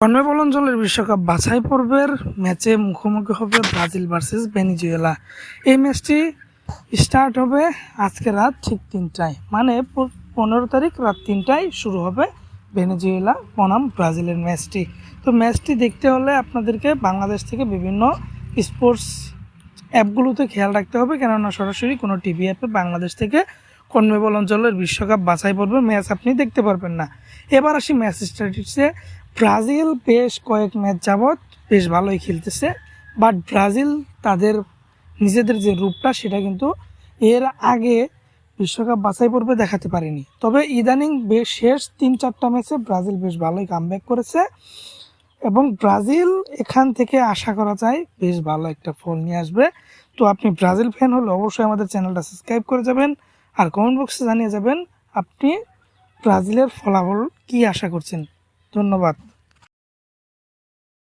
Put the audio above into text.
CONMEBOL অঞ্চলের বিশ্বকাপ বাছাই পর্বের ম্যাচে মুখোমুখি হবে ব্রাজিল ভার্সেস ভেনিজুয়েলা। এই ম্যাচটি স্টার্ট হবে আজকে রাত ঠিক তিনটায়। মানে পনেরো তারিখ রাত তিনটায় শুরু হবে ভেনিজুয়েলা বনাম ব্রাজিলের ম্যাচটি। তো ম্যাচটি দেখতে হলে আপনাদেরকে বাংলাদেশ থেকে বিভিন্ন স্পোর্টস অ্যাপগুলোতে খেয়াল রাখতে হবে। কেননা সরাসরি কোনো টিভি অ্যাপে বাংলাদেশ থেকে কনমেবল অঞ্চলের বিশ্বকাপ বাছাই পর্বে ম্যাচ আপনি দেখতে পারবেন না। এবার আসি ম্যাচ স্ট্র্যাটেজিসে ব্রাজিল বেশ কয়েক ম্যাচ যাবৎ বেশ ভালোই খেলতেছে বাট ব্রাজিল তাদের নিজেদের যে রূপটা সেটা কিন্তু এর আগে বিশ্বকাপ বাছাই পর্বে দেখাতে পারেনি। তবে ইদানিং বেশ শেষ তিন চারটা ম্যাচে ব্রাজিল বেশ ভালোই কামব্যাক করেছে এবং ব্রাজিল এখান থেকে আশা করা যায় বেশ ভালো একটা ফল নিয়ে আসবে। তো আপনি ব্রাজিল ফ্যান হলে অবশ্যই আমাদের চ্যানেলটা সাবস্ক্রাইব করে যাবেন। আর কমেন্ট বক্সে জানিয়ে যাবেন আপনি ব্রাজিলের ফলাফল কি আশা করছেন। ধন্যবাদ।